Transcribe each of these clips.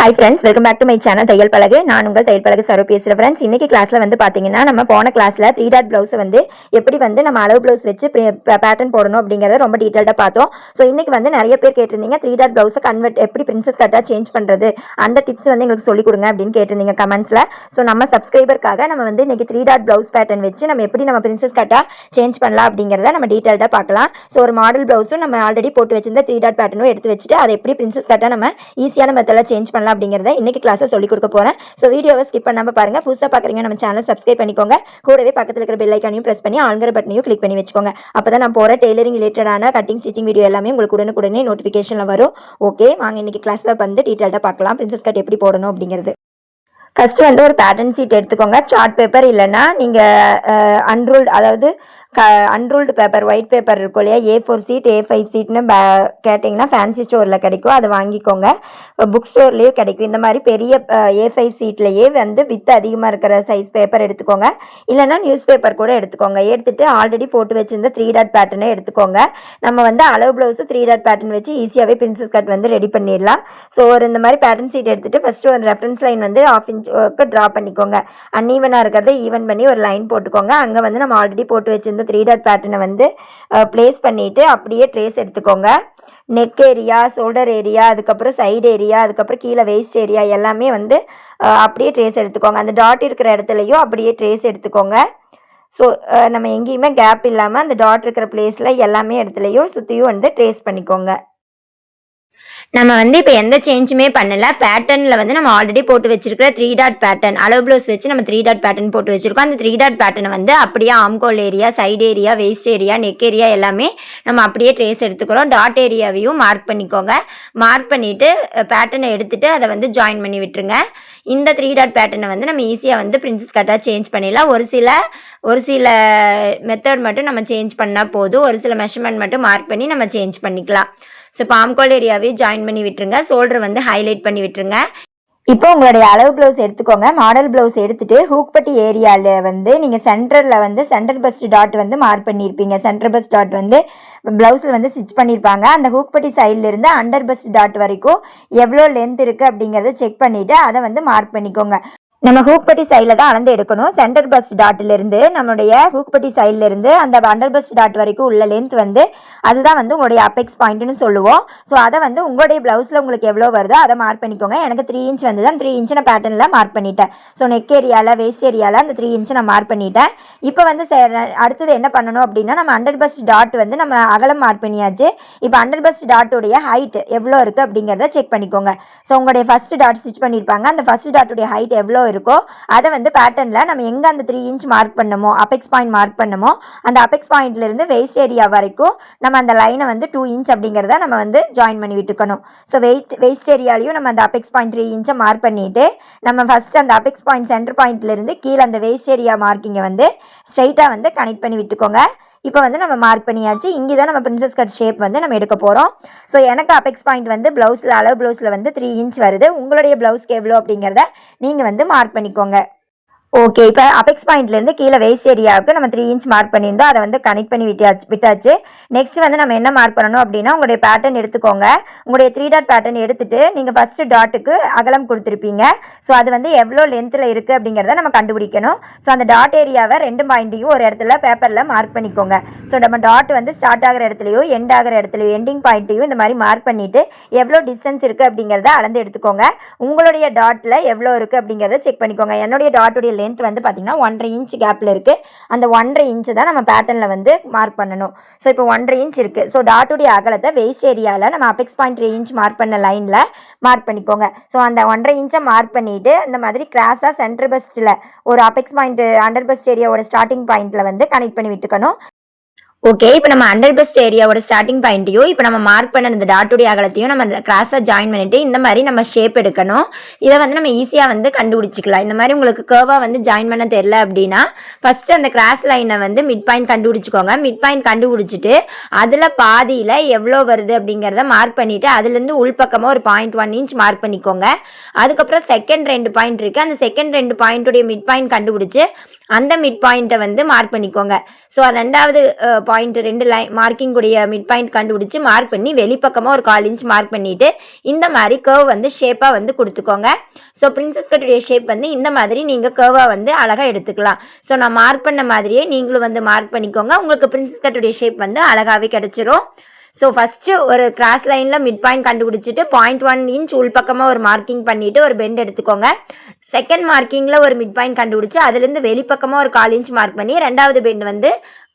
Hi friends welcome back to my channel Thaiyal Pazhagu நான் உங்கள் தையல் பழகு சரோ பேசுகிறேன் ஃப்ரெண்ட்ஸ் இன்னைக்கு கிளாஸில் வந்து பார்த்தீங்கன்னா நம்ம போன கிளாஸில் த்ரீ டாட் ப்ளவுஸை வந்து எப்படி வந்து நம்ம அளவு ப்ளவுஸ் வச்சு பேட்டர்ன் போடணும் அப்படிங்கிறத ரொம்ப டீட்டெயில்டாக பார்த்தோம். ஸோ இன்றைக்கி வந்து நிறைய பேர் கேட்டிருந்தீங்க த்ரீ டாட் ப்ளவுஸை கன்வெர்ட் எப்படி பிரின்சஸ் கட்டாக சேஞ்ச் பண்ணுறது அந்த டிப்ஸ் வந்து எங்களுக்கு சொல்லிக் கொடுங்க அப்படின்னு கேட்டிருந்தீங்க கமெண்ட்ஸில் ஸோ நம்ம சப்ஸ்கிரைபருக்காக நம்ம வந்து இன்றைக்கி த்ரீ டாட் ப்ளவுஸ் பேட்டர்ன் வச்சு நம்ம எப்படி நம்ம பிரின்சஸ் கட்டாக சேஞ்ச் பண்ணலாம் அப்படிங்கிறத நம்ம டீட்டெயில்டாக பார்க்கலாம். ஸோ ஒரு மாடல் ப்ளவுஸும் நம்ம ஆல்ரெடி போட்டு வச்சிருந்த த்ரீ டாட் பேட்டர்னும் எடுத்து வச்சுட்டு அதை எப்படி பிரின்சஸ் கட்டாக நம்ம ஈஸியான மெத்தடில் சேஞ்ச் பண்ணலாம் அப்படிங்கிறத இன்னைக்கு கிளாஸை சொல்லிக் கொடுக்க போகிறேன் ஸோ வீடியோவை ஸ்கிப் பண்ணாமல் பாருங்கள் புதுசாக பார்க்குறீங்க நம்ம சேனல் சப்ஸ்கிரைப் பண்ணிக்கோங்க. கூடவே பக்கத்தில் இருக்கிற பெல் ஐக்கானையும் ப்ரெஸ் பண்ணி ஆளுங்கிற பட்டனையும் கிளிக் பண்ணி வச்சுக்கோங்க. அப்போ தான் நான் போகிற டெய்லரிங் ரிலேட்டடான கட்டிங் ஸ்டிச்சிங் வீடியோ எல்லாமே உங்களுக்கு உடனுக்குடனே நோட்டிஃபிகேஷனில் வரும். ஓகே வாங்க இன்னைக்கு கிளாஸில் வந்து டீட்டெயில்டாக பார்க்கலாம். பிரின்சஸ் கட் எப்படி போடணும் அப்படிங்கிறது. ஃபஸ்ட்டு வந்து ஒரு பேட்டர்ன் சீட் எடுத்துக்கோங்க. சார்ட் பேப்பர் இல்லைன்னா நீங்கள் அன்ரோல்டு அதாவது க அன்ரூல்டு பேப்பர் ஒயிட் பேப்பர் இருக்கும் இல்லையா? A four sheet A five சீட்னு பே கேட்டிங்கன்னா ஃபேன்சி ஸ்டோரில் கிடைக்கும். அதை வாங்கிக்கோங்க. புக் ஸ்டோர்லேயும் கிடைக்கும். இந்த மாதிரி பெரிய ஏ ஃபைவ் சீட்லேயே வந்து வித்து அதிகமாக இருக்கிற சைஸ் பேப்பர் எடுத்துக்கோங்க. இல்லைன்னா நியூஸ் பேப்பர் கூட எடுத்துக்கோங்க. எடுத்துகிட்டு ஆல்ரெடி போட்டு வச்சிருந்த த்ரீ டாட் பேட்டர்னே எடுத்துக்கோங்க. நம்ம வந்து அளவு ப்ளவுஸும் த்ரீ டாட் பேட்டர்ன் வச்சு ஈஸியாகவே பென்சில் கட் வந்து ரெடி பண்ணிடலாம். ஸோ ஒரு இந்த மாதிரி பேட்டர்ன் சீட் எடுத்துகிட்டு ஃபஸ்ட்டு ஒரு ரெஃபரன்ஸ் லைன் வந்து ஆஃப் இன்ச்சுக்கு ட்ரா பண்ணிக்கோங்க. அன்ஈவனாக இருக்கிறத ஈவன் பண்ணி ஒரு லைன் போட்டுக்கோங்க. அங்கே வந்து நம்ம ஆல்ரெடி போட்டு வச்சிருந்த த்ரீ டாட் பேட்டர்னை வந்து ப்ளேஸ் பண்ணிவிட்டு அப்படியே ட்ரேஸ் எடுத்துக்கோங்க. நெக் ஏரியா ஷோல்டர் ஏரியா அதுக்கப்புறம் சைடு ஏரியா அதுக்கப்புறம் கீழே வேஸ்ட் ஏரியா எல்லாமே வந்து அப்படியே ட்ரேஸ் எடுத்துக்கோங்க. அந்த டாட் இருக்கிற இடத்துலையும் அப்படியே ட்ரேஸ் எடுத்துக்கோங்க. ஸோ நம்ம எங்கேயுமே கேப் இல்லாமல் அந்த டாட் இருக்கிற பிளேஸில் எல்லாமே இடத்துலையும் சுற்றியும் வந்து ட்ரேஸ் பண்ணிக்கோங்க. நம்ம வந்து இப்போ எந்த சேஞ்சுமே பண்ணல. பேட்டர்னில் வந்து நம்ம ஆல்ரெடி போட்டு வச்சிருக்கிற த்ரீ டாட் பேட்டர்ன் அளவு ப்ளவுஸ் வச்சு நம்ம த்ரீ டாட் பேட்டர்ன் போட்டு வச்சிருக்கோம். அந்த த்ரீ டாட் பேட்டர்னை வந்து அப்படியே ஆம்கோல் area side area waist area neck area எல்லாமே நம்ம அப்படியே ட்ரேஸ் எடுத்துக்கிறோம். டாட் ஏரியாவையும் மார்க் பண்ணிக்கோங்க. மார்க் பண்ணிவிட்டு பேட்டர்னை எடுத்துகிட்டு அதை வந்து ஜாயின் பண்ணி விட்டுருங்க. இந்த த்ரீ டாட் பேட்டர்னை வந்து நம்ம ஈஸியாக வந்து பிரின்சஸ் கட்டாக சேஞ்ச் பண்ணிடலாம். ஒரு சில ஒரு சில மெத்தட் மட்டும் நம்ம சேஞ்ச் பண்ணால் போதும். ஒரு சில மெஷர்மெண்ட் மட்டும் மார்க் பண்ணி நம்ம சேஞ்ச் பண்ணிக்கலாம். ஸோ பாம்கோல் ஏரியாவே ஜாயின் பண்ணி விட்டுருங்க. ஷோல்டர் வந்து ஹைலைட் பண்ணி விட்டுருங்க. இப்போ உங்களுடைய அளவு ப்ளவுஸ் எடுத்துக்கோங்க. மாடல் ப்ளவுஸ் எடுத்துட்டு ஹூக்பட்டி ஏரியாவில் வந்து நீங்கள் சென்டரில் வந்து சென்டர் பஸ்ட் டாட் வந்து மார்க் பண்ணியிருப்பீங்க சென்டர் பஸ் டாட் வந்து ப்ளவுஸில் வந்து ஸ்டிச் பண்ணியிருப்பாங்க அந்த ஹூக்பட்டி சைடில் இருந்து அண்டர் பஸ்ட் டாட் வரைக்கும் எவ்வளோ லென்த் இருக்குது அப்படிங்கிறத செக் பண்ணிவிட்டு அதை வந்து மார்க் பண்ணிக்கோங்க. நம்ம ஹூக்பட்டி சைடில் தான் அளந்து எடுக்கணும். சென்டர் பஸ்ட் டாட்டிலிருந்து நம்மளுடைய ஹூக்பட்டி சைட்லேருந்து அந்த அண்டர் பஸ் டாட் வரைக்கும் உள்ள லென்த் வந்து அதுதான் வந்து உங்களுடைய அப்பெக்ஸ் பாயிண்ட்னு சொல்லுவோம். ஸோ அதை வந்து உங்களுடைய ப்ளவுஸில் உங்களுக்கு எவ்வளோ வருதோ அதை மார்க் பண்ணிக்கோங்க. எனக்கு த்ரீ இன்ச் வந்து தான் த்ரீ இன்ச் நான் பேட்டர்னில் மார்க் பண்ணிட்டேன். ஸோ நெக் ஏரியாவில் வேஸ்ட் ஏரியாவில் அந்த த்ரீ இன்ச் நான் மார்க் பண்ணிட்டேன். இப்போ வந்து சே- அடுத்தது என்ன பண்ணணும் அப்படின்னா நம்ம அண்டர் பஸ் டாட் வந்து நம்ம அகலம் மார்க் பண்ணியாச்சு. இப்போ அண்டர் பஸ் டாட்டுடைய ஹைட் எவ்வளோ இருக்குது அப்படிங்கிறத செக் பண்ணிக்கோங்க. ஸோ உங்களுடைய ஃபஸ்ட் டாட் ஸ்டிச் பண்ணியிருப்பாங்க அந்த ஃபஸ்ட் டாட்டுடைய ஹைட் எவ்வளோ இருக்கோ அதை வந்து பேட்டர்னில் நம்ம எங்கே அந்த த்ரீ இன்ச் மார்க் பண்ணமோ அபெக்ஸ் பாயிண்ட் மார்க் பண்ணமோ அந்த அபெக்ஸ் பாயிண்ட்லேருந்து வேஸ்ட் ஏரியா வரைக்கும் நம்ம அந்த லைனை வந்து டூ இன்ச் அப்படிங்கிறத நம்ம வந்து ஜாயின் பண்ணி விட்டுக்கணும். ஸோ வெயிட் வேஸ்ட் ஏரியாலையும் நம்ம அந்த அபெக்ஸ் பாயிண்ட் த்ரீ இன்ச்சை மார்க் பண்ணிவிட்டு நம்ம ஃபஸ்ட் அந்த அபெக்ஸ் பாயிண்ட் சென்டர் பாயிண்ட்லேருந்து கீழே அந்த வேஸ்ட் ஏரியா மார்க்கிங்கை வந்து ஸ்ட்ரைட்டாக வந்து கனெக்ட் பண்ணி விட்டுக்கோங்க. இப்போ வந்து நம்ம மார்க் பண்ணியாச்சு. இங்கே தான் நம்ம பிரின்சஸ் கட் ஷேப் வந்து நம்ம எடுக்க போகிறோம் ஸோ எனக்கு அபெக்ஸ் பாயிண்ட் வந்து ப்ளவுஸில் அளவு ப்ளவுஸில் வந்து த்ரீ இன்ச் வருது. உங்களுடைய ப்ளவுஸ்க்கு எவ்வளோ அப்படிங்கிறத நீங்கள் வந்து மார்க் பண்ணிக்கோங்க. ஓகே இப்போ அபெக்ஸ் பாயிண்ட்லேருந்து கீழே வேஸ்ட் ஏரியாவுக்கு நம்ம த்ரீ இன்ச் மார்க் பண்ணியிருந்தோம். அதை வந்து கனெக்ட் பண்ணி விட்டாச்சு விட்டாச்சு. நெக்ஸ்ட் வந்து நம்ம என்ன மார்க் பண்ணணும் அப்படின்னா உங்களுடைய பேட்டர்ன் எடுத்துக்கோங்க. உங்களுடைய த்ரீ டாட் பேட்டர்ன் எடுத்துட்டு நீங்கள் ஃபஸ்ட்டு டாட்டுக்கு அகலம் கொடுத்துருப்பீங்க. ஸோ அது வந்து எவ்வளோ லென்த்தில் இருக்குது அப்படிங்கிறத நம்ம கண்டுபிடிக்கணும். ஸோ அந்த டாட் ஏரியாவை ரெண்டு பாயிண்ட்டையும் ஒரு இடத்துல பேப்பரில் மார்க் பண்ணிக்கோங்க. ஸோ நம்ம டாட் வந்து ஸ்டார்ட் ஆகிற இடத்துலையோ எண்ட் ஆகிற இடத்துலையோ எண்டிங் பாயிண்ட்டையும் இந்த மாதிரி மார்க் பண்ணிவிட்டு எவ்வளோ டிஸ்டன்ஸ் இருக்குது அப்படிங்கிறத அளந்து எடுத்துக்கோங்க. உங்களுடைய டாட்டில் எவ்வளோ இருக்குது அப்படிங்கிறத செக் பண்ணிக்கோங்க. என்னுடைய டாட்டுடைய லென்த் வந்து பார்த்திங்கன்னா ஒன்றரை இன்ச் கேப்பில் இருக்குது அந்த ஒன்றரை இன்ச்சு தான் நம்ம பேட்டர்னில் வந்து மார்க் பண்ணணும். ஸோ இப்போ ஒன்றரை இன்ச் இருக்குது ஸோ டாட்டுடைய அகலத்தை வேஸ்ட் ஏரியாவில் நம்ம apex point three inch mark பண்ண லைனில் மார்க் பண்ணிக்கோங்க. ஸோ அந்த ஒன்றரை இன்ச்சை மார்க் பண்ணிவிட்டு இந்த மாதிரி கிராஸாக சென்டர் பஸ்ட்டில் ஒரு அபெக்ஸ் பாயிண்ட் அண்டர் பஸ்ட் ஏரியாவோட ஸ்டார்டிங் பாயிண்ட்டில் வந்து கனெக்ட் பண்ணி விட்டுக்கணும். ஓகே இப்போ நம்ம அண்டர் பெஸ்ட் ஏரியாவோட ஸ்டார்டிங் பாயிண்ட்டையும் இப்போ நம்ம மார்க் பண்ண அந்த டாட்டுடைய அகலத்தையும் நம்ம அந்த கிராஸாக ஜாயின் பண்ணிட்டு இந்த மாதிரி நம்ம ஷேப் எடுக்கணும். இதை வந்து நம்ம ஈஸியாக வந்து கண்டுபிடிச்சிக்கலாம். இந்த மாதிரி உங்களுக்கு கேர்வாக வந்து ஜாயின் பண்ண தெரில அப்படின்னா ஃபஸ்ட்டு அந்த கிராஸ் லைனை வந்து மிட் பாயிண்ட் கண்டுபிடிச்சிக்கோங்க. மிட் பாயிண்ட் கண்டுபிடிச்சிட்டு அதில் பாதியில் எவ்வளோ வருது அப்படிங்கிறத மார்க் பண்ணிவிட்டு அதுலேருந்து உள்பக்கமாக ஒரு பாயிண்ட் ஒன் இன்ச் மார்க் பண்ணிக்கோங்க. அதுக்கப்புறம் செகண்ட் ரெண்டு பாயிண்ட் இருக்குது அந்த செகண்ட் ரெண்டு பாயிண்ட்டுடைய மிட் பாயிண்ட் கண்டுபிடிச்சி அந்த மிட் பாயிண்ட்டை வந்து மார்க் பண்ணிக்கோங்க. ஸோ ரெண்டாவது பாயிண்ட் ரெண்டு லைன் மார்க்கிங் கூடிய மிட் பாயிண்ட் கண்டுபிடிச்சி மார்க் பண்ணி வெளிப்பக்கமாக ஒரு கால் இன்ச் மார்க் பண்ணிவிட்டு இந்த மாதிரி கர்வ் வந்து ஷேப்பாக வந்து கொடுத்துக்கோங்க. ஸோ பிரின்சஸ் கட்டுடைய ஷேப் வந்து இந்த மாதிரி நீங்கள் கர்வாக வந்து அழகாக எடுத்துக்கலாம். ஸோ நான் மார்க் பண்ண மாதிரியே நீங்களும் வந்து மார்க் பண்ணிக்கோங்க. உங்களுக்கு பிரின்சஸ் கட்டுடைய ஷேப் வந்து அழகாகவே கிடச்சிரும். ஸோ ஃபஸ்ட்டு ஒரு கிராஸ் லைனில் மிட் பாயிண்ட் கண்டுபிடிச்சிட்டு பாயிண்ட் ஒன் இன்ச் உள்பக்கமாக ஒரு மார்க்கிங் பண்ணிவிட்டு ஒரு பெண்ட் எடுத்துக்கோங்க. செகண்ட் மார்க்கிங்கில் ஒரு மிட் பாயிண்ட் கண்டுபிடிச்சி அதுலேருந்து வெளிப்பக்கமாக ஒரு கால் இன்ச் மார்க் பண்ணி ரெண்டாவது பெண்ட் வந்து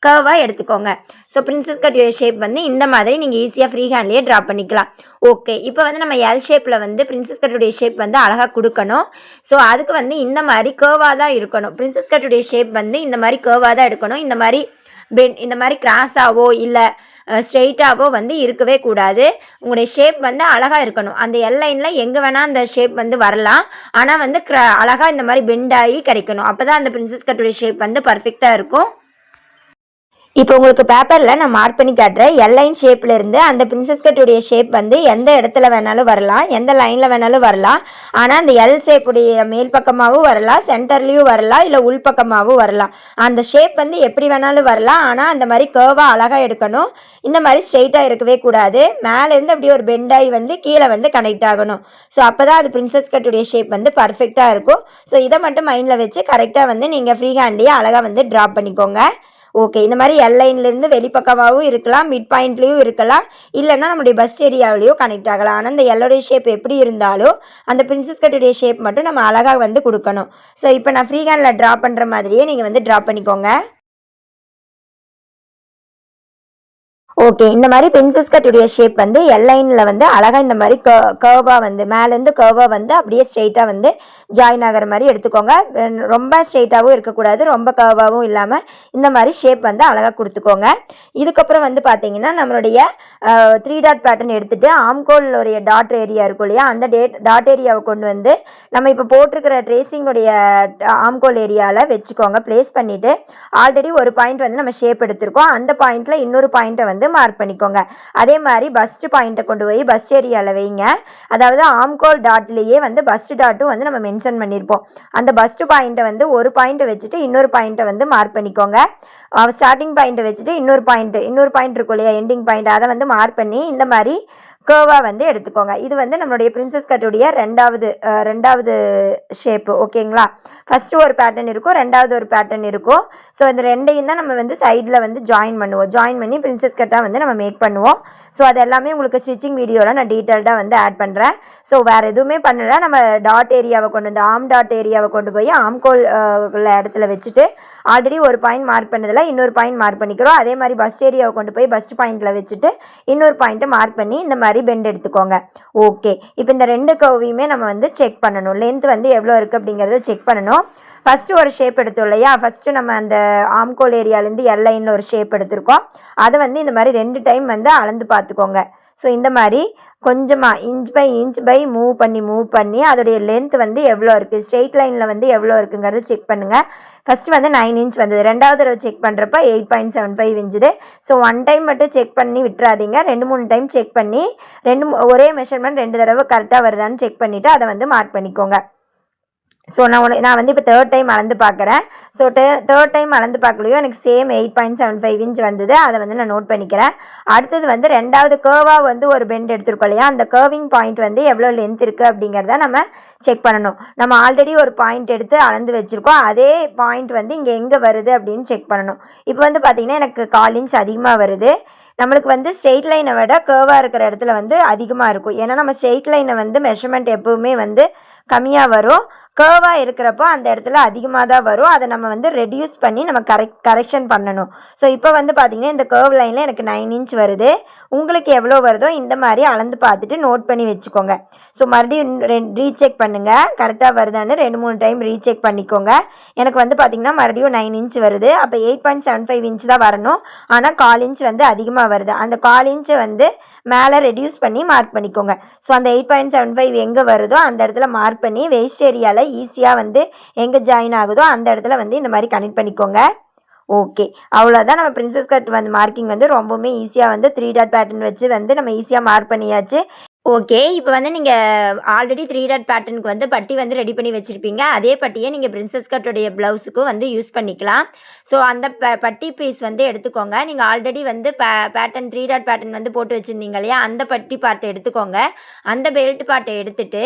கர்வாக எடுத்துக்கோங்க. ஸோ பிரின்சஸ் கட்டுடைய ஷேப் வந்து இந்த மாதிரி நீங்கள் ஈஸியாக ஃப்ரீ ஹேண்ட்லேயே ட்ரா பண்ணிக்கலாம். ஓகே இப்போ வந்து நம்ம எல் ஷேப்பில் வந்து பிரின்சஸ் கட்டுடைய ஷேப் வந்து அழகாக கொடுக்கணும். ஸோ அதுக்கு வந்து இந்த மாதிரி கர்வாக தான் இருக்கணும். பிரின்சஸ் கட்டுடைய ஷேப் வந்து இந்த மாதிரி கர்வாக தான் எடுக்கணும். இந்த மாதிரி பென் இந்த மாதிரி கிராஸாவோ இல்லை ஸ்ட்ரெயிட்டாகவோ வந்து இருக்கவே கூடாது. உங்களுடைய ஷேப் வந்து அழகாக இருக்கணும். அந்த எல் லைனில் எங்கே வேணால் அந்த ஷேப் வந்து வரலாம். ஆனால் வந்து க்ர அழகாக இந்த மாதிரி பெண்டாகி கிடைக்கணும். அப்போ தான் அந்த பிரின்சஸ் கட்டுடைய ஷேப் வந்து பர்ஃபெக்டாக இருக்கும். இப்போ உங்களுக்கு பேப்பரில் நான் மார்க் பண்ணி காட்டுறேன். எல் லைன் ஷேப்பில் இருந்து அந்த பிரின்சஸ் கட்டுடைய ஷேப் வந்து எந்த இடத்துல வேணாலும் வரலாம் எந்த லைனில் வேணாலும் வரலாம். ஆனால் அந்த எல் ஷேப்புடைய மேல் பக்கமாகவும் வரலாம் சென்டர்லேயும் வரலாம் இல்லை உள்பக்கமாகவும் வரலாம். அந்த ஷேப் வந்து எப்படி வேணாலும் வரலாம். ஆனால் அந்த மாதிரி கேர்வாக அழகாக எடுக்கணும். இந்த மாதிரி ஸ்ட்ரெயிட்டாக இருக்கவே கூடாது. மேலேருந்து அப்படியே ஒரு பெண்டாகி வந்து கீழே வந்து கனெக்ட் ஆகணும். ஸோ அப்போ தான் அது பிரின்சஸ் கட்டுடைய ஷேப் வந்து பர்ஃபெக்டாக இருக்கும். ஸோ இதை மட்டும் மைண்டில் வச்சு கரெக்டாக வந்து நீங்கள் ஃப்ரீ ஹேண்ட்லேயே அழகாக வந்து ட்ரா பண்ணிக்கோங்க. ஓகே இந்த மாதிரி எல் லைன்லேருந்து வெளிப்பக்கமாகவும் இருக்கலாம் மிட் பாயிண்ட்லேயும் இருக்கலாம். இல்லைன்னா நம்முடைய பஸ் ஏரியாவிலையும் கனெக்ட் ஆகலாம். ஆனால் இந்த எல்லோடைய ஷேப் எப்படி இருந்தாலும் அந்த பிரின்சஸ் கட்டுடைய ஷேப் மட்டும் நம்ம அழகாக வந்து கொடுக்கணும். ஸோ இப்போ நான் ஃப்ரீ ஹேண்டில் ட்ரா பண்ணுற மாதிரியே நீங்கள் வந்து ட்ரா பண்ணிக்கோங்க. ஓகே இந்த மாதிரி பென்சில் ஸ்கர்ட்டுடைய ஷேப் வந்து எல் லைனில் வந்து அழகாக இந்த மாதிரி க கர்வாக வந்து மேலேருந்து கர்வாக வந்து அப்படியே ஸ்ட்ரெயிட்டாக வந்து ஜாயின் ஆகிற மாதிரி எடுத்துக்கோங்க. ரொம்ப ஸ்ட்ரெயிட்டாகவும் இருக்கக்கூடாது ரொம்ப கர்வாகவும் இல்லாமல் இந்த மாதிரி ஷேப் வந்து அழகாக கொடுத்துக்கோங்க. இதுக்கப்புறம் வந்து பார்த்தீங்கன்னா நம்மளுடைய த்ரீ டாட் பேட்டர்ன் எடுத்துகிட்டு ஆம்கோலுடைய டாட் ஏரியா இருக்கும் இல்லையா? அந்த டேட் டாட் ஏரியாவை கொண்டு வந்து நம்ம இப்போ போட்டிருக்கிற ட்ரேசிங்குடைய ஆம்கோல் ஏரியாவில் வச்சுக்கோங்க. ப்ளேஸ் பண்ணிவிட்டு ஆல்ரெடி ஒரு பாயிண்ட் வந்து நம்ம ஷேப் எடுத்திருக்கோம். அந்த பாயிண்ட்டில் இன்னொரு பாயிண்ட்டை வந்து மார்க் பண்ணிக்கோங்க. அதே மாதிரி பஸ்ட் பாயிண்ட்டை கொண்டு போய் பஸ் ஏரியாவில் வைங்க. அதாவது ஆம்கோல் டாட்லேயே வந்து பஸ்ட் டாட்டும் வந்து நம்ம மென்ஷன் பண்ணியிருப்போம் அந்த பஸ்ட் பாயிண்ட்டை வந்து ஒரு பாயிண்ட்டை வச்சுட்டு இன்னொரு பாயிண்ட்டை வந்து மார்க் பண்ணிக்கோங்க. ஸ்டார்டிங் பாயிண்ட்டை வச்சுட்டு இன்னொரு பாயிண்ட்டு இன்னொரு பாயிண்ட் இருக்கும் இல்லையா எண்டிங் பாயிண்ட் அதை வந்து மார்க் பண்ணி இந்த மாதிரி கேர்வாக வந்து எடுத்துக்கோங்க. இது வந்து நம்மளுடைய பிரின்சஸ் கட்டுடைய ரெண்டாவது ரெண்டாவது ஷேப்பு ஓகேங்களா ஃபஸ்ட்டு ஒரு பேட்டர்ன் இருக்கும் ரெண்டாவது ஒரு பேட்டர்ன் இருக்கும். ஸோ இந்த ரெண்டையும் தான் நம்ம வந்து சைடில் வந்து ஜாயின் பண்ணுவோம். ஜாயின் பண்ணி பிரின்சஸ் கட்டாக வந்து நம்ம மேக் பண்ணுவோம். ஸோ அது எல்லாமே உங்களுக்கு ஸ்டிச்சிங் வீடியோவில் நான் டீட்டெயில்டாக வந்து ஆட் பண்ணுறேன் ஸோ வேறு எதுவுமே பண்ணல. நம்ம டாட் ஏரியாவை கொண்டு வந்து ஆம் டாட் ஏரியாவை கொண்டு போய் ஆம்கோல் உள்ள இடத்துல வச்சுட்டு ஆல்ரெடி ஒரு பாயிண்ட் மார்க் பண்ணதில் இன்னொரு பாயிண்ட் மார்க் பண்ணிக்கிறோம். அதே மாதிரி பஸ் ஏரியாவை கொண்டு போய் பஸ்ட் பாயிண்டில் வச்சுட்டு இன்னொரு பாயிண்ட்டை மார்க் பண்ணி இந்த மாதிரி பெண்ட் எடுத்துக்கோங்க. ஓகே இப்போ இந்த ரெண்டு கவ்வையுமே நம்ம வந்து செக் பண்ணணும். லென்த் வந்து எவ்வளோ இருக்குது அப்படிங்கிறத செக் பண்ணணும். ஃபஸ்ட்டு ஒரு ஷேப் எடுத்தோம் இல்லையா? ஃபஸ்ட்டு நம்ம அந்த ஆம்கோல் ஏரியாலேருந்து எல் லைனில் ஒரு ஷேப் எடுத்திருக்கோம். அதை வந்து இந்த மாதிரி ரெண்டு டைம் வந்து அளந்து பார்த்துக்கோங்க. ஸோ இந்த மாதிரி கொஞ்சமாக inch by inch by move பண்ணி மூவ் பண்ணி அதோடைய லென்த் வந்து எவ்வளோ இருக்குது ஸ்ட்ரெயிட் லைனில் வந்து எவ்வளோ இருக்குங்கிறத செக் பண்ணுங்கள் ஃபஸ்ட்டு வந்து நைன் இன்ச் வந்தது. ரெண்டாவது தடவை செக் பண்ணுறப்ப எயிட் பாயிண்ட் செவன் ஃபைவ் இன்ச்சுது. ஸோ ஒன் டைம் மட்டும் செக் பண்ணி விட்டுறாதீங்க. ரெண்டு மூணு டைம் செக் பண்ணி ரெண்டு மூ- ஒரே மெஷர்மெண்ட் ரெண்டு தடவை கரெக்டாக வருதான்னு செக் பண்ணிவிட்டு அதை வந்து மார்க் பண்ணிக்கோங்க. ஸோ நான் உன நான் வந்து இப்போ தேர்ட் டைம் அளந்து பார்க்குறேன் ஸோ டே தேர்ட் டைம் அளந்து பார்க்கலையோ எனக்கு same eight point seven five inch வந்தது. அதை வந்து நான் நோட் பண்ணிக்கிறேன். அடுத்தது வந்து ரெண்டாவது கேர்வாக வந்து ஒரு பெண்ட் எடுத்துருக்கோம் இல்லையா? அந்த கேர்விங் பாயிண்ட் வந்து எவ்வளோ லென்த் இருக்குது அப்படிங்கிறத நம்ம செக் பண்ணணும். நம்ம ஆல்ரெடி ஒரு பாயிண்ட் எடுத்து அளந்து வச்சுருக்கோம். அதே பாயிண்ட் வந்து இங்கே எங்கே வருது அப்படின்னு செக் பண்ணணும். இப்போ வந்து பார்த்திங்கன்னா எனக்கு கால் இன்ச் அதிகமாக வருது. நம்மளுக்கு வந்து ஸ்ட்ரெயிட் லைனை விட கேர்வாக இருக்கிற இடத்துல வந்து அதிகமாக இருக்கும். ஏன்னா நம்ம ஸ்ட்ரெயிட் லைனை வந்து மெஷர்மெண்ட் எப்போவுமே வந்து கம்மியாக வரும். கேர்வாக இருக்கிறப்போ அந்த இடத்துல அதிகமாக தான் வரும். அதை நம்ம வந்து ரெடியூஸ் பண்ணி நம்ம கரெக்ட் கரெக்ஷன் பண்ணணும். ஸோ இப்போ வந்து பார்த்திங்கன்னா இந்த கேர்வ் லைனில் எனக்கு நைன் இன்ச் வருது. உங்களுக்கு எவ்வளோ வருதோ இந்த மாதிரி அளந்து பார்த்துட்டு நோட் பண்ணி வச்சுக்கோங்க. ஸோ மறுபடியும் ரெண்டு ரீசெக் பண்ணுங்கள் கரெக்டாக வருதான்னு ரெண்டு மூணு டைம் ரீசெக் பண்ணிக்கோங்க. எனக்கு வந்து பார்த்திங்கன்னா மறுபடியும் நைன் இன்ச் வருது. அப்போ eight point seven five inch தான் வரணும். ஆனால் கால் இன்ச் வந்து அதிகமாக வருது. அந்த கால் இன்ச்சை வந்து மேலே ரெடியூஸ் பண்ணி மார்க் பண்ணிக்கோங்க. ஸோ அந்த எயிட் பாயிண்ட் செவன் ஃபைவ் எங்கே வருதோ அந்த இடத்துல மார்க் பண்ணி வேஸ்ட் ஏரியாவில் ஈஸியாக வந்து எங்கே ஜாயின் ஆகுதோ அந்த இடத்துல வந்து இந்த மாதிரி கனெக்ட் பண்ணிக்கோங்க. ஓகே அவ்வளோதான் நம்ம பிரின்சஸ் கட் வந்து மார்க்கிங் வந்து ரொம்பவுமே ஈஸியாக வந்து த்ரீ டாட் பேட்டர்ன் வச்சு வந்து நம்ம ஈஸியாக மார்க் பண்ணியாச்சு. ஓகே இப்போ வந்து நீங்கள் ஆல்ரெடி த்ரீ டாட் பேட்டர்னுக்கு வந்து பட்டி வந்து ரெடி பண்ணி வச்சுருப்பீங்க. அதே பட்டியை நீங்கள் பிரின்சஸ் கட்டுடைய ப்ளவுஸுக்கும் வந்து யூஸ் பண்ணிக்கலாம். ஸோ அந்த ப பட்டி பீஸ் வந்து எடுத்துக்கோங்க. நீங்கள் ஆல்ரெடி வந்து பே பேட்டர்ன் த்ரீ டாட் பேட்டர்ன் வந்து போட்டு வச்சுருந்தீங்க இல்லையா? அந்த பட்டி பார்ட்டை எடுத்துக்கோங்க. அந்த பெல்ட் பார்ட்டை எடுத்துட்டு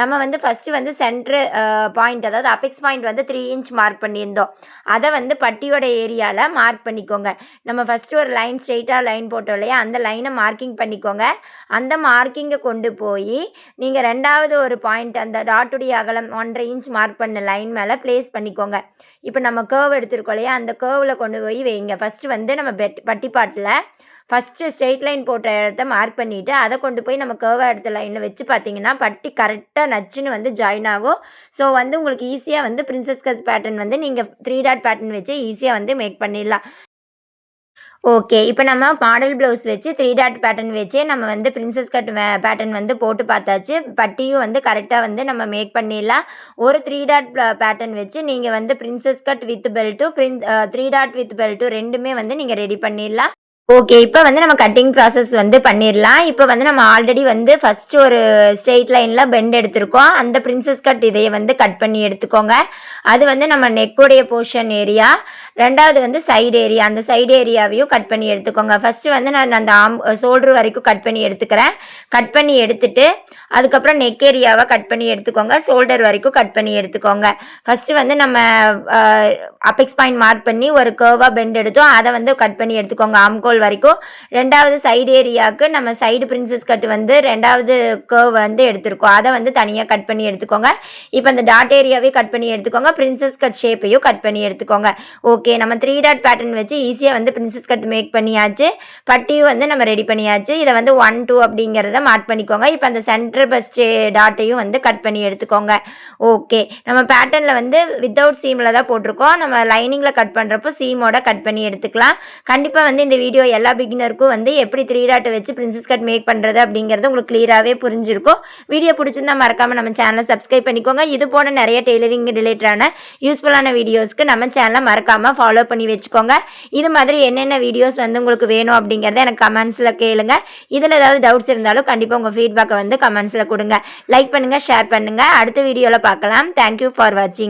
நம்ம வந்து ஃபஸ்ட்டு வந்து சென்ட்ரு பாயிண்ட் அதாவது அபெக்ஸ் பாயிண்ட் வந்து த்ரீ இன்ச் மார்க் பண்ணியிருந்தோம். அதை வந்து பட்டியோட ஏரியாவில் மார்க் பண்ணிக்கோங்க. நம்ம ஃபஸ்ட்டு ஒரு லைன் ஸ்ட்ரெயிட்டாக லைன் போட்டோம் இல்லையா? அந்த லைனை மார்க்கிங் பண்ணிக்கோங்க. அந்த மார்க்கிங்கை கொண்டு போய் நீங்கள் ரெண்டாவது ஒரு பாயிண்ட் அந்த டாட்டுடைய அகலம் ஒன்றரை இன்ச் மார்க் பண்ண லைன் மேலே ப்ளேஸ் பண்ணிக்கோங்க. இப்போ நம்ம கேர்வ் எடுத்துருக்கோம் இல்லையா? அந்த கேர்வில் கொண்டு போய் வைங்க. ஃபஸ்ட்டு வந்து நம்ம பெட் பட்டிப்பாட்டில் ஃபஸ்ட்டு ஸ்ட்ரெயிட் லைன் போட்ட இடத்த மார்க் பண்ணிவிட்டு அதை கொண்டு போய் நம்ம கேர்வாக எடுத்த லைனில் வச்சு பார்த்தீங்கன்னா பட்டி கரெக்டாக நச்சுன்னு வந்து ஜாயின் ஆகும். ஸோ வந்து உங்களுக்கு ஈஸியாக வந்து பிரின்சஸ் கட் பேட்டர்ன் வந்து நீங்கள் த்ரீ டாட் பேட்டர்ன் வச்சு ஈஸியாக வந்து மேக் பண்ணிடலாம். ஓகே இப்போ நம்ம மாடல் ப்ளவுஸ் வச்சு த்ரீ டாட் பேட்டர்ன் வச்சே நம்ம வந்து பிரின்சஸ் கட் பேட்டர்ன் வந்து போட்டு பார்த்தாச்சு. பட்டியும் வந்து கரெக்டாக வந்து நம்ம மேக் பண்ணிடலாம். ஒரு த்ரீ டாட் பேட்டர்ன் வச்சு நீங்கள் வந்து பிரின்சஸ் கட் வித் பெல்ட்டும் பிரின் த்ரீ டாட் வித் பெல்ட்டும் ரெண்டுமே வந்து நீங்கள் ரெடி பண்ணிடலாம். ஓகே இப்போ வந்து நம்ம கட்டிங் ப்ராசஸ் வந்து பண்ணிடலாம். இப்போ வந்து நம்ம ஆல்ரெடி வந்து ஃபஸ்ட்டு ஒரு ஸ்ட்ரெயிட் லைனில் பெண்ட் எடுத்திருக்கோம். அந்த பிரின்சஸ் கட் இதையை வந்து கட் பண்ணி எடுத்துக்கோங்க. அது வந்து நம்ம நெக்கோடைய போர்ஷன் ஏரியா ரெண்டாவது வந்து சைடு ஏரியா அந்த சைடு ஏரியாவையும் கட் பண்ணி எடுத்துக்கோங்க. ஃபஸ்ட்டு வந்து நான் அந்த ஆம் ஷோல்ட்ரு வரைக்கும் கட் பண்ணி எடுத்துக்கிறேன். கட் பண்ணி எடுத்துட்டு அதுக்கப்புறம் நெக் ஏரியாவை கட் பண்ணி எடுத்துக்கோங்க. ஷோல்டர் வரைக்கும் கட் பண்ணி எடுத்துக்கோங்க. ஃபஸ்ட்டு வந்து நம்ம அபெக்ஸ் பாயிண்ட் மார்க் பண்ணி ஒரு கேர்வாக பெண்ட் எடுத்தோம். அதை வந்து கட் பண்ணி எடுத்துக்கோங்க. ஆம்கோல் வரைக்கும். ரெண்டாவது சைடு ஏரியாவுக்கு நம்ம சைடு பிரின்சஸ் கட் வந்து ரெண்டாவது கேர்வ் வந்து எடுத்திருக்கோம். அதை வந்து தனியாக கட் பண்ணி எடுத்துக்கோங்க. இப்போ அந்த டாட் ஏரியாவே கட் பண்ணி எடுத்துக்கோங்க. பிரின்சஸ் கட் ஷேப்பையும் கட் பண்ணி எடுத்துக்கோங்க. ஓகே ஓகே நம்ம த்ரீ டாட் பேட்டர்ன் வச்சு ஈஸியாக வந்து பிரின்சஸ் கட் மேக் பண்ணியாச்சு. பட்டியும் வந்து நம்ம ரெடி பண்ணியாச்சு. இதை வந்து ஒன் டூ அப்படிங்கிறத மார்க் பண்ணிக்கோங்க. இப்போ அந்த சென்டர் பஸ்ட் டாட்டையும் வந்து கட் பண்ணி எடுத்துக்கோங்க. ஓகே நம்ம பேட்டர்னில் வந்து வித்தவுட் சீமில் தான் போட்டிருக்கோம். நம்ம லைனிங்கில் கட் பண்ணுறப்போ சீமோட கட் பண்ணி எடுத்துக்கலாம். கண்டிப்பாக வந்து இந்த வீடியோ எல்லா பிகினருக்கும் வந்து எப்படி த்ரீ டாட்டை வச்சு பிரின்சஸ் கட் மேக் பண்ணுறது அப்படிங்கிறது உங்களுக்கு கிளியராகவே புரிஞ்சிருக்கும். வீடியோ பிடிச்சிருந்தா மறக்காமல் நம்ம சேனலை சப்ஸ்கிரைப் பண்ணிக்கோங்க. இது போன நிறைய டெய்லரிங் ரிலேட்டடான யூஸ்ஃபுல்லான வீடியோஸ்க்கு நம்ம சேனலை மறக்காமல் ஃபாலோ பண்ணி வச்சுக்கோங்க. இது மாதிரி என்னென்ன வீடியோஸ் வந்து உங்களுக்கு வேணும் அப்படிங்கிறத எனக்கு கமெண்ட்ஸில் கேளுங்க. இதில் ஏதாவது டவுட்ஸ் இருந்தாலும் கண்டிப்பாக உங்கள் ஃபீட்பேக்கை வந்து கமெண்ட்ஸில் கொடுங்க. லைக் பண்ணுங்கள் ஷேர் பண்ணுங்கள் அடுத்த வீடியோவில் பார்க்கலாம். தேங்க்யூ ஃபார் வாட்சிங்